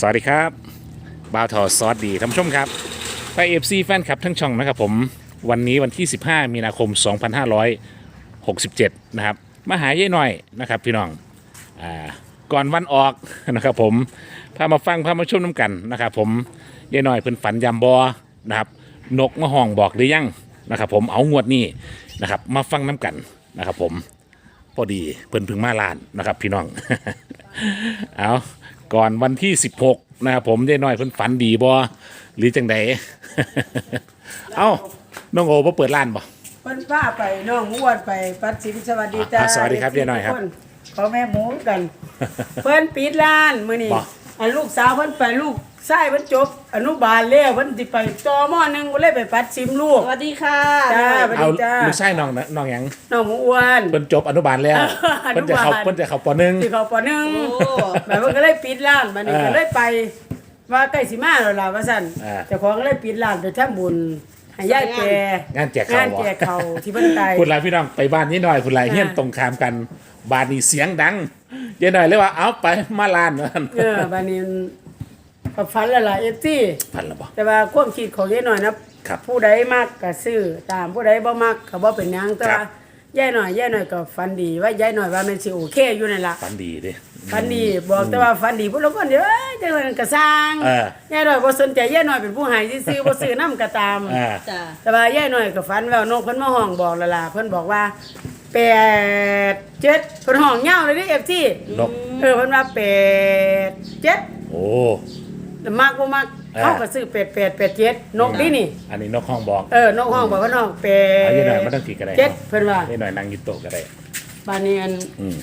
สวัสดีครับบ่าวทอซอสดีท่านผู้ชมครับไปเอฟซีแฟนคลับทั้งช่องนะครับผมวันนี้วันที่ 15 มีนาคม 2567 นะครับมาหาเย่หน่อยนะครับพี่น้องอ่าก่อนวันออกนะครับผมพามาฟังพามาชมน้ำกันนะครับผมเย่หน่อยเพิ่นฝันยำบอนะครับนกมาห้องบอกหรือยังนะครับผมเอางวดนี้นะครับมาฟังน้ำกันนะครับผมพอดีเพิ่นเพึ่งมาลานนะครับพี่น้องเอา ก่อนวันที่ 16 นะครับผมได้น้อยเพิ่นฝันดีบ่หรือจังใด เอ้าน้องโอบ่เปิดร้านบ่ เพิ่นป้าไปน้องอ้วนไปปัดสิมสวัสดีจ้าอะสวัสดีครับเดี๋ยวหน่อยครับทุกขอแม่หมูกัน เพิ่นปิดร้านมื้อนี้บ่ อันลูกสาวเพิ่นไปลูกชายเพิ่นจบ อนุบาลแล้วเพิ่นสิไปต่อมอหนึงก็เลยไปปัดซิมลูก สวัสดีค่ะจ้าสวัสดีเอาจ้าลูกชายน้องนะน้องหยังน้องหมูอ้วน เพิ่นจบอนุบาลแล้วอนุบาลเพิ่นจะเข้าเพิ่นจะเข้าปหนึ่ง สิเขาปอหนึง โอ้แบบเพิ่นก็เลยปิดร้านบัดนี้อ่าก็เลยไป ว่าใกล้สิมาแล้วล่ะว่าซั่นอ่าเจ้าของก็เลยปิดร้านไปทำบุญให้ยายแปรงานแจกข้าว งานบ่แจกข้าวที่เพิ่นตายพูดหลายพี่น้องไปบ้านนี้หน่อยพูดหลายอ่าเฮียนตรงข้ามกัน บ้านนี้เสียงดัง เดี๋ยวหน่อยเลยว่าเอาไปมาลานนั่นเออบัดนี้ก็ฝันและล่ะ FT พันละบ่ แต่ว่าความคิดของยายหน่อยนะครับผู้ใดมักก็ซื้อตามผู้ใดบ่มักก็บ่เป็นหยังแต่ครัว่าบ ยายหน่อยยายหน่อยก็ฝันดีว่ายายหน่อยว่ามันสิโอเคอยู่นั่นล่ะฝันดีเด้ ฝันดีบอกแต่ว่าฝันดีผู้ละคนเด้อเอ้ยจังนั้นก็สร้างเออ ยายหน่อยบ่สนใจยายหน่อยเป็นผู้ให้ซื่อๆบ่ซื้อนํก็ตาม อ่า จ้าแต่ว่ายายหน่อยก็ฝันว่านกเพิ่นมาห้องบอกและล่ะเพิ่นบอกว่า แปดเจ็ดเพิ่นห้องยาวเลยเด้ FT นก เออเพิ่นว่าแปดเจ็ดโอ้ แต่มากบ่มักอ่า เขาก็ซื้อแปดแปดแปดเจ็ดนกนี่นี่ อันนี้นกห้องบอก เออนกห้องบอกว่าน้องเป็เอาดเยอะหน่อยไม่ต้องถีก็ได้เจ็ดเพิ่นว่าเยอะหน่อยนั่งอยิโต๊ะก็ได้บานนี้อันอืม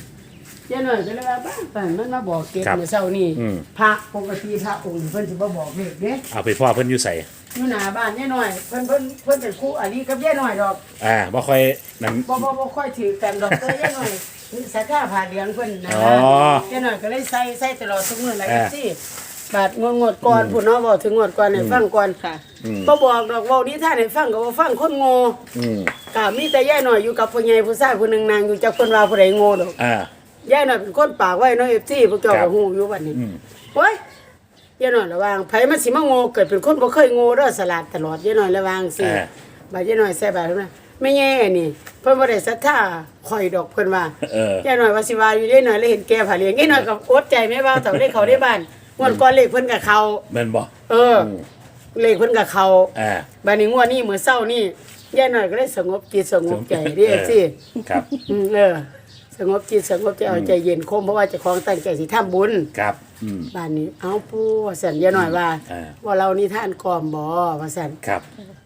เจ้าหน่อยก็เลยว่าบ้านบ้านมันมาบอกเก็บครับเมื่อเช้านี้อืม พระปกติพระองค์เพิ่นสิบ่บอกเลขเด้เอาไปพ่อเพิ่นอยู่ใส่ อยู่หน้าบ้านยายหน่อย เพิ่นเพิ่นเพิ่นเป็นครูอาลีกับยายหน่อยดอกอ่าบ่ค่อยนั่น บ่บ่บ่ค่อยถือกันดอกแต่ยายหน่อยนี่สาขาผ่าเหลืองเพิ่นนะอ๋อยายหน่อยก็เลยใส่ใส่ตลอดทุกมื้อเลยอ่าสิบาดงวดงวดก่อนพุ่นเนาะบอกถึงงวดก่อนให้ฟังก่อนค่ะอืม บ่บอกดอกเว้านิทานให้ฟังก็บ่ฟังคนโง่อืมก็มีแต่ย่ายหน่อยอยู่กับผู้ใหญ่ผู้ชายผู้หนึงนางอยู่จักคนว่าผู้ใดโง่ดอก อ่าย่ายหน่อยเป็นคนปากไว้เนาะ FC พวกเจ้าครัก็บฮู้อยู่บัดนี้อืมโอ้ย ย่ายหน่อยระวังไผมันสิมาโง่เกิดเป็นคนบ่เคยโง่เด้อสลัดตลอดย่ายหน่อยระวังสิอ่า บาดย่ายหน่อยใส่บาดนะไม่แย่นี่ เพิ่นบ่ได้ศรัทธาข่อยดอกเพิ่นว่าเออย่ายหน่อยว่าสิว่าอยู่ย่ายหน่อยเลยเห็นแก่ผาเลี้ยงย่ายหน่อยก็อดใจไม่ว่าเท่าได้เขาได้บ้านงวดก่อนเลขเพิ่นก็เข้าแม่นบ่เอออเลขเพิ่นก็เข้า อ่าบัดนี้งวดนี้มื้อเช้านี่ย่าหน่อยก็ได้สงบจิตสงบใจเด้เออสิครับ อืมเออ สงบจิตสงบใจเอาใจเย็นคมเพราะว่าเจ้าของตั้งใจสิทำบุญครับอืมบ้านนี้เอาปู่ว่าซั่นย่าหน่อยว่า อ่าว่าเรานิทานกล่อมบ่ว่าซั่นครับ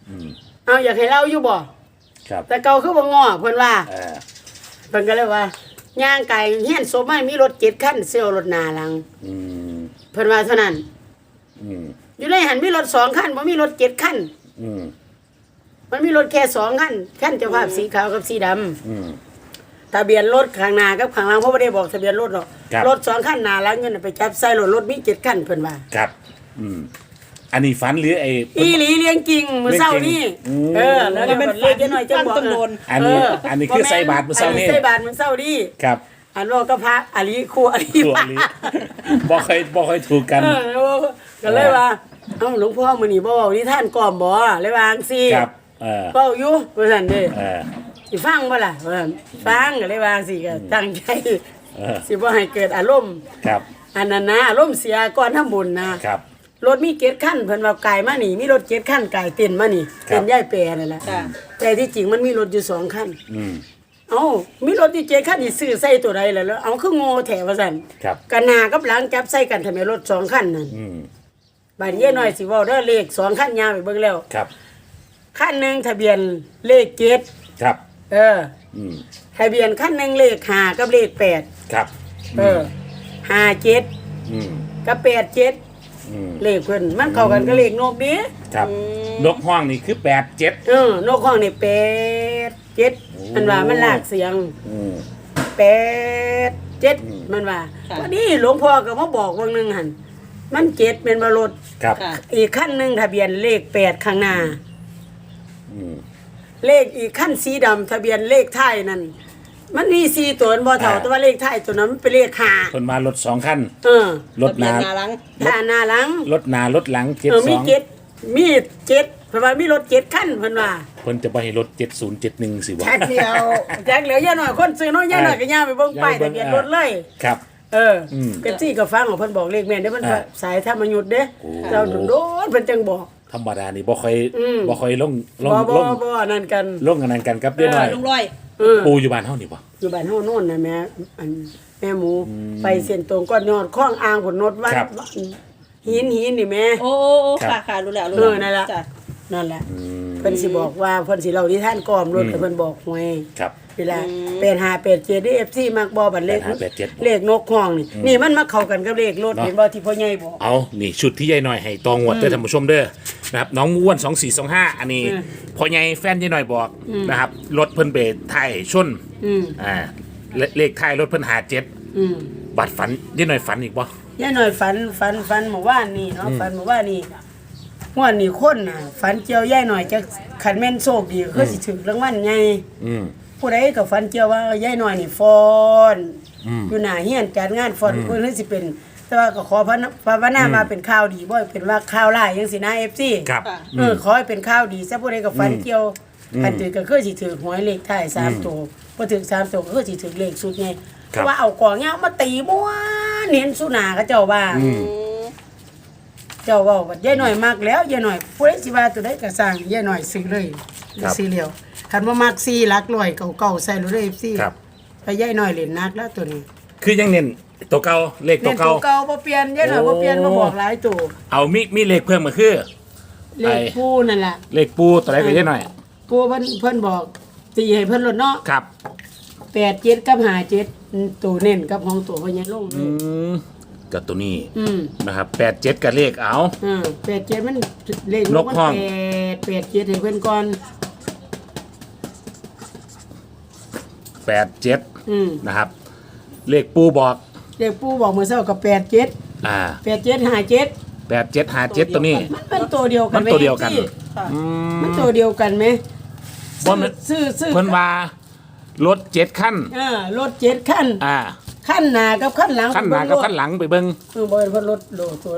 อืมเอาอยากให้เล่าอยู่บ่ครับแต่เก่าคือบ่ง้อเพิ่นว่าอ่าเพิ่นก็เลยว่าย่างไก่เฮียนศพมันมีรถเจ็ดคันเซี่ยวรถหน้าหลังอืมเพิ่นว่าเท่านั้น อืมอยู่ในหันมีรถสองคันบ่มีรถเจ็ดคันอืมมันมีรถแค่สองคันคันเจ้าภาพสีขาวกับสีดำอืม ทะเบียนรถข้างหน้ากับข้างหลังเพราะไม่ได้บอกทะเบียนรถหรอกครับ รถสองคันหน้าหลังเงินไปจับใส่รถรถมีเจ็ดคันเพิ่นว่าครับ อืม อันนี้ฝันหรือไอ้ อีหลีเลี้ยงจริงมื้อเช้านี่อืม เออ แล้วก็เป็นเลขจะหน่อยจังบอกฟังตำนวนอันนี้ อันนี้คือใส่บาตรมื้อเช้านี่ใส่บาทมื้อเช้านี่ครับ อันว่าก็พระอลีครูอลีตัวพระ นี้บ่ค่อยบ่ค่อยถูกกัน เออแล้วก็เลยว่าเอ้าหลวงพ่อมื้อนี้บ่เว้านิทานก่อมบ่เลยว่าจังซี่ครับ เออเว้าอยู่ว่าซั่นเด้ เออ สิฟังบ่ล่ะว่าซั่นฟังก็เลยว่าจังซี่ก็ตั้งใจเออสิบ่ให้เกิดอารมณ์ครับอันนั้นนะอารมณ์เสียก่อนทำบุญนะครับ รถมีเกตขั้นเพิ่นว่าไก่มานี่ มีรถเกตขั้นไก่เต้นมานี่ครับ เต้นย่ายแปรนั่นแหละจ้าแต่ที่จริงมันมีรถอยู่สองคันอืม เอ้ามีรถที่เกตขั้นนี่ซื้อใส่ตัวใดล่ะแล้วเอาคือโง่แถวว่าซั่นครับ กันหน้ากับหลังจับใส่กันทำไมรถสองคันนั่นอืมบาดเย่น้อยสิเว้าเด้อเลขสองคันยาวไปเบิ่งแล้วครับ คันหนึงทะเบียนเลขเกตครับ เอออืมทะเบียนคันหนึงเลขห้ากับเลขแปดครับเออห้าเจ็ดอืมกับแปดเจ็ดอืม เลขเพิ่นมันเข้ากันกับเลขนกเด้ครับนกห้องนี่คือแปดเจ็ด เออนกห้องนี่เป็ดเจ็ดมันว่ามันลากเสียงอืมเป็ดเจ็ดอืม มันว่าค่ะ วันนี้หลวงพ่อก็มาบอกวันหนึ่งหันมันเจ็ดเป็นบรถครับค่ะ อีกขั้นหนึ่งทะเบียนเลขแปดข้างหน้า อืม เลขอีกขั้นสีดำทะเบียนเลขท้ายนั่นมันมีสี่ตัวมันบ่เท่าอ่าแต่ว่าเลขท้ายตัวนั้นมันเป็นเลขห้าคนมารถสองคันเออรถหนาทะเบียหน้าหลังถ้าหน้าหลัง รถหนารถหลังเจ็ดเออสมีองเจ็ดมีเจ็ดเพราะว่ามีรถเจ็ดคันเพิ่นว่าเพิ่นจะไปให้รถเจ็ดศูนย์เจ็ดหนึ่งสิวะ แจ็คเดียวแจ็คเหลือย่าหน่อยคนซื้อน้อยย่าหน่อยก็ย่าไปเบิ่งป้ายทะเบียนรถเลย ครับ เอออมเป๊ปซี่ก็ฟังของเพิ่นบอกเลขแม่นเด้อเพิ่นอ่าสายธรรมยุทธ์เด้โอ้เราโดนๆเพิ่นจังบอก ธรรมดานี่บ่ค่อยอืม บ่ค่อยลงลงบ่ลบ่งบ่นั่นกัน ลงกันนั้นกันครับเด้อหน่อยลุงร้อย เออปูอยู่บ้านเฮานี่บ่ อยู่บ้านเฮาโน่นนะแม่อันแม่หมูไปเส้นตรงก้อนยอดคล้องอ่างผลนดวัดครับ หินหินนี่แม่ โอ้โอ้โอ้ครับค่ะค่ะรู้แล้วรู้เอแล้วอนั่นล่ะจ้ะนั่นแหละอืมเพิ่นสิบอกว่าเพิ่นสิเล่าที่ท่านกอมรถกับเพิ่นบอกหวย ครับ เวลาเป็นหาเป็ดเจ็ดเอฟซีมักบ่บัดเลข8587เลขนกห้องนี่นี่มันมาเข้ากันกับเลขรถเนาะเห็นบ่ที่พ่อใหญ่บอกเอานี่ชุดที่ยายหน่อยให้ตองวดเด้อท่านผู้ชมเด้อนะครับน้องม้วน2425อันนี้อืมพ่อใหญ่แฟนยายหน่อยบอกนะครับรถเพิ่นเบรท้ายชนอืมอ่าเลเลขท้ายรถเพิ่นหาเจ็ดอืมบัตรฝันยายหน่อยฝันอีกบ่ยายหน่อยฝันฝันฝันเมื่อวานนี่เนาะฝันเมื่อวานนี่งวดนี้คนน่ะฝันเจียวยายหน่อยจะขันแม่นโชคดีคือสิถึงรางวัลใหญ่อืม ผู้ใดก็ฝันเจียวว่ายายหน่อยนี่ฟ้อนอืม อยู่หน้าเฮียนจัดงานฟ้อนเพิ่นสิเป็น แต่ว่าก็ขอพระนะภาวนามาเป็นข่าวดีบ่ให้เป็นว่าข่าวร้ายจังซี่นะ FC ครับ ค่ะ เออขอให้เป็นข่าวดีซะผู้ใดก็ฝันเกี่ยวคันถือก็คือสิถือหวยเลขท้ายสามตัวบ่ถือสามตัวก็คือสิถือเลขสุดไงเพครับ ราะว่าเอากองยาวมาตีม้วนเห็นสุนาเขาเจ้าว่าอืมเจ้าเว้าว่ายายหน่อยมากแล้วยายหน่อยผู้ใดสิว่าตัวใดก็สร้างยายหน่อยซื้อเลยครับ ซื้อแล้ว คันบ่มัก4หลักร้อยเก่าๆใส่เลย FC ครับแล้วยายหน่อยเล่นนักแล้วตัวนี้คือยังเน้นตัวเก่าเลขตัเล่วนตัเก่าวเก่าบ่เปลี่ยนยายหน่อยบ่เปลี่ยนโอ้ มาบอกหลายตัวเอามีมีเลขเพิ่มมาคือ เลขผู้นั่นล่ะ เลขปูตัวไหนก็ยายหน่อยผู้เพิ่นเพิ่นบอกตีให้เพิ่นลดเนาะครับ87กับ57อืมตัวเน้นกับของตัวพญาลงเลอืยมกับตัวนี้อืมนะครับแปดเจ็ดกับเลขเอา อ่า87มันเลขนกห้องแปด87ให้เพิ่นก่อน แปดเจ็ดอืมนะครับ เลขปูบอกเลขผู้บอกมื้อเช้าก็87อ่า87 57แปดเจ็ดหาเจ็ดตัวนี้ มันเป็นตัวเดียวกัมันนไหมตัวเดียวกัน พี่ค่ะอืม มันตัวเดียวกันไหมบ่แม่นซื้อซื้อเพิ่นว่ารถเจ็ดขั้น เออรถเจ็ดขั้นอ่าขั้นหน้ากับขั้นหลังขั้นหน้ากับขั้นหลังไปเบิ่งเออบ่เป็นเพิ่นรถโลตัว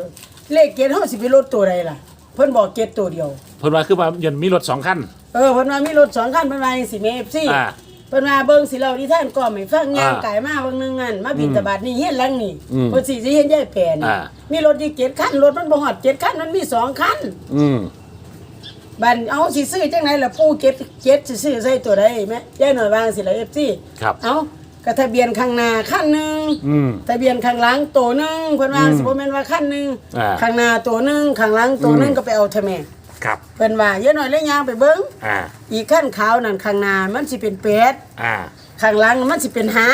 เลขเจ็ดเฮาสิไปรถตัวใดล่ะ เพิ่นบอกเจ็ดตัวเดียว เพิ่นว่าคือว่ายนต์มีรถสองขั้น เออเพิ่นว่ามีรถสองคันเพิ่นว่าจังสิแม่ FC อ่า เพิ่นว่าเบิ่งสิเล่าที่ท่านก่อให้ฟังย่างอ่าไก่มาเบิ่งหนึงนั่นมาบินตบาดนี่เฮ็ดหลังนี่อืมเพิ่นสิสิเฮ็ดยายแปรนี่อ่า มีรถอยู่เจ็ดคันรถมันบ่ฮอดเจ็ดคันมันมีสองคันอืมบันเอาสิซื้อจังไหนล่ะปู่เก็บเก็บสิซื้อใส่ตัวใดแม่ยายหน่อยวางสิล่ะ FC ครับ เอาก็ทะเบียนข้างหน้าคันหนึงอืม ทะเบียนข้างหลังตัวหนึงเพิ่นว่าอืมสิบ่แม่นว่าคันหนึงอ่า ข้างหน้าตัวหนึงข้างหลังตัวหนึงอืมก็ไปเอาเถอะแม่ ครับ เพิ่นว่าเยอะหน่อยเลยย่างไปเบิ่งอ่า อีกขั้นขาวนั่นข้างหน้ามันสิเป็นเป็ดอ่า ข้างหลังมันสิเป็นหา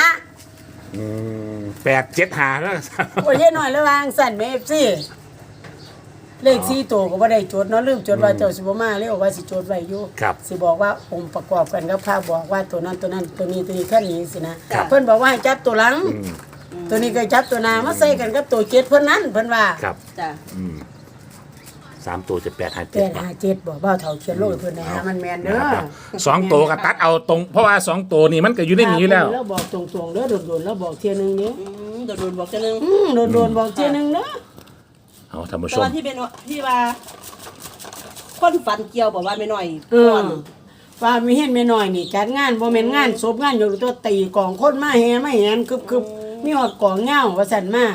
อืมแปดเจ็ดหาแล้วโอ้ยเยอะหน่อยระวางสั่นแม่ FC เลขสี่ตัวก็บ่ได้จดเนาะลืมจดว่าเจ้าสิบ่มาเลยว่าสิจดไว้อยู่ครับสิบอกว่าองค์ประกอบกันกับภาพบอกว่าตัวนั้นตัวนั้นตัวนี้ตัวนี้ขั้นนี้สินะเพิ่นบอกว่าให้จับตัวหลัง อืมตัวนี้ก็จับตัวหน้ามาใส่กันกับตัวเจ็ดเพิ่นนั้นเพิ่นว่า ครับ จ้ะอืม สามตัวจะแปดหาแปเจ็ดดหาเจ็ดบอกว่าเท่าเขียนโลกให้เพิ่นนะฮะมันแม่นเด้อนะครับสองตัวก็ตัดเอาตรง เพราะว่าสองตัวนี่มันก็อยู่ในนี้อยู่แล้ว แล้วบอกตรงๆเด้อโดนๆแล้วบอกเที่ยหนึงเด้ออืมโดนๆบอกจะนึงอืมโดนๆบอกเที่ยหนึงเด้อเอาท่านผู้ชแต่มว่าที่เป็นว่าที่ว่าคนฝันเกี่ยวบอกว่าไม่น้อยเออก่อนว่ามีเห็นแม่น้อยนี่จัดงานบ่แม่นงานศพงานอยู่ตัวตีกองคนมาแห่มาแหนคึบๆมีฮอดกองเหง้าว่าซั่นมา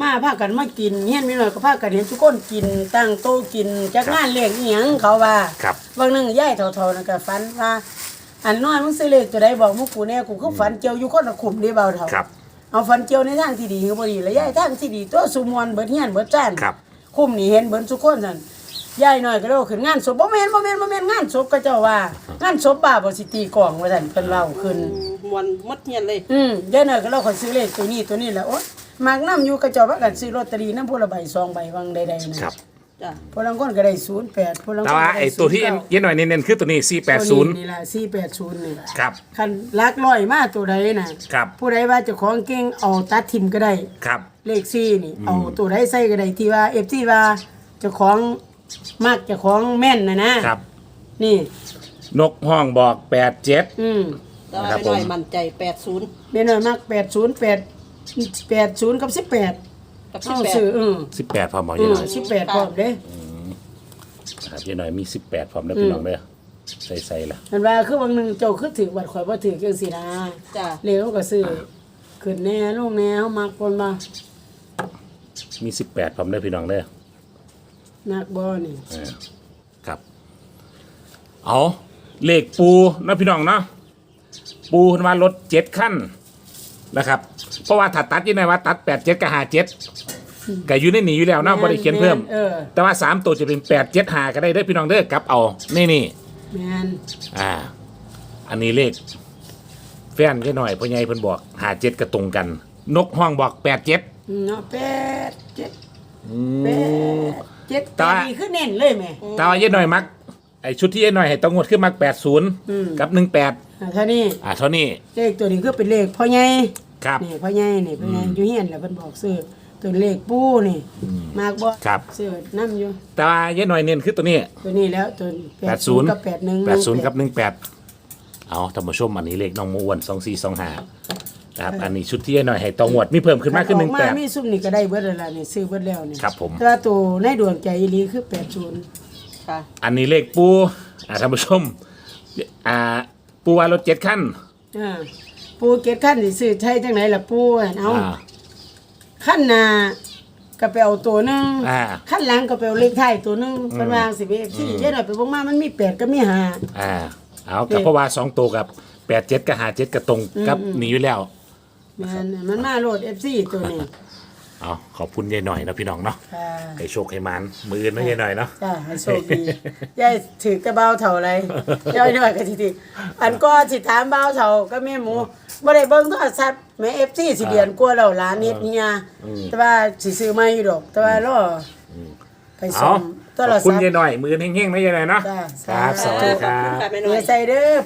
มาพากันมากินเฮ็ดแม่น้อยก็พากันเห็นทุกคนกินตั้งโต๊ะกินจัดงานเลี้ยงอีหยังเขาว่าครับบางหนึงยายเท่าๆนั่นก็ฝันว่า อันน้อยมึงซื้อเลขตัวใดบอกมึงกูแน่กูคือฝันเจียวอยู่คนละขุมเด้เบาเท่าครับ เอาฝันเจียวในทางที่ดีก็บ่ดีแล้วยายทางที่ดีตัวสุมวนเบิดเฮียนเบิดจ้านครับคุมนี่เห็นเบิดทุกคนนั่นยายน้อยก็เลยเอาขึ้นงานศพบ่แม่นบ่แม่นบ่แม่นงานศพก็เจ้าว่างานศพบ้าบ่สิตีกลองว่าซั่นเพิ่นเล่าขึ้นมวนมัดเงียนเลย อืมยายน้อยก็เลยขอยซื้อเลขตัวนี้ตัวนี้แหละโอ๊ย มักนํอยู่ก็เจ้าว่ากันซื้อลอตเตอรี่นำผู้ละใบสองใบวังใดๆนะครับ จ้ะผู้ลางคนก็ได้08ผู้ลางคนแต่ก็ว่าได้ไอ้ตัวที่09เย็นหน่อยเน้นๆคือตัวนี้สี่แปดตัวศูนย์นี่ล่ะ480นี่ล่ะครับ คันลักร้อยมาตัวใดน่ะครับ ผู้ใดว่าเจ้าของเก่งเอาตัดทิมก็ได้ ครับ เลขซี่นี่ เอาตัวใดใส่ก็ได้ที่ว่า FC ว่าเจ้าของมักเจ้าของแม่นน่ะนะครับ นี่ นกห้องบอกแปดเจ็ดอืมแต่ว่าครับไม่น้อยผม มั่นใจแปดศูนย์แม่น้อยมาก 808 80กับ18กับสิบเฮาแปด ซื้อเออสิบแปดพร้อมบ่อืยายอหน่อย18พร้อมเด้นะครับยายหน่อยมีสิบแปดพร้อมแล้วพี่น้องเด้อใส่ใส่ละมันว่าคือบางหนึงเจ้าคือถือบัตรข่อยบ่ถือจังซี่นะจ้ะเลขเขาก็ซื้อขึ้นแน่ลงแน่เฮามักคนบ่มีสิบแปดพร้อมเด้อพี่น้องเด้อ นักบ่นี่เออครับ เอาเลขปูเนาะพี่น้องเนาะปูเพิ่นว่ารถเจ็ดขั้นนะครับ เพราะว่าถ้าตัดอยังไงว่าตัดแปดเจ็ดกับหาเจ็ดก็อยู่ในนี้อยู่แล้วเนาะบ่ได้เขียนเพิ่มเออแต่ว่าสามตัวจะเป็นแปดเจ็ดหาก็ได้เด้อพี่น้องเด้อกลับเอานี่นี่แม่นอ่า อันนี้เลขแฟนแค่หน่อยพ่อใหญ่เพิ่นบอกหาเจ็ดก็ตรงกัน นกห้องบอกแปดเจ็ดเนาะแปดเจ็ดแปดเจ็ดแต่ว่าดีขึ้นเน้นเลยแม่ แต่ว่าเย็ดหน่อยมักไอชุดที่เย็ดหน่อยให้ต้องงวดขึ้นมักแปดศูนย์อืม กับหนึ่งแปดอ่าเท่านี้อ่าเท่านี้เลขตัวนี้คือเป็นเลขพ่อใหญ่ ครับนี่พ่อใหญ่นี่พ่อใหญ่อยู่เฮียนแหละเพิ่นบอกซื้อตัวเลขปูนี่มากบ่ครับ ซื้อนํอยู่แต่ว่าเย็ดหน่อยเน้นคือตัวนี้ ตัวนี้แล้วตัวแปดศูนย์กับ81แปดศูนย์กับหนึ่งแปดเอาท่านผู้ชมอันนี้เลขน้องมอ้วนสองสี่สองห้าครับอันนี้ชุดที่เย็ดหน่อยให้ต้องงวดมีเพิ่มขึ้นมากขึ้นหนึ่งออกแปมาดมีซุ่มนี่ก็ได้เบิดแล้วล่ะนี่ซื้อเบิดแล้วนี่ครับผม แต่ว่าตัวในดวงใจอีหลีคือ80ค่ะอันนี้เลขปูอ่าท่านผู้ชมอ่าปูว่ารถเจ็ดขั้นอ่า ปูเก็ตขั้นสิซื้อใช้จังไหนล่ะปูอะเอาอ่า ขั้นหน้าก็ไปเอาตัวหนึงอ่าขั้นหลังก็ไปเอาเลขท้ายตัวหนึงเป็นวางสิเอฟซีเยอะหน่อยไปบ่มามันมีแปดก็มีห้า อ่า เอากับเพราะว่าสองตัวกับแปดเจ็ดกับหาเจ็ดกับตรงกับหนีอยู่แล้ว แม่นมันมาโหลด FC ตัวนี้ เอาขอบคุณยายหน่อยนะพี่น้องเนาะค่ะให้โชคให้มันมืออนนะยายหน่อยเนาะ จ้าให้โชคดียายถือกระเบาเท่าไรยายหน่อยก็สิถืออันก็สิถามเบาเท่าก็แม่หมูบ่ได้เบิ่งโทรศัพท์แม่ FC สิเดือนกว่าแล้วหลานเฮ็ดเฮียแต่ว่าสิซื้อใหม่อยู่ดอก แต่ว่ารออไปเอาซ่อมโทขรอบคุณศัพท์ยายหน่อยมืออนเฮงๆนะยายหน่อยเนาะจ้าครับสวัสดีครัขอบคุณบ ค่ะแม่น้เดี๋อยยวใส่เด้อ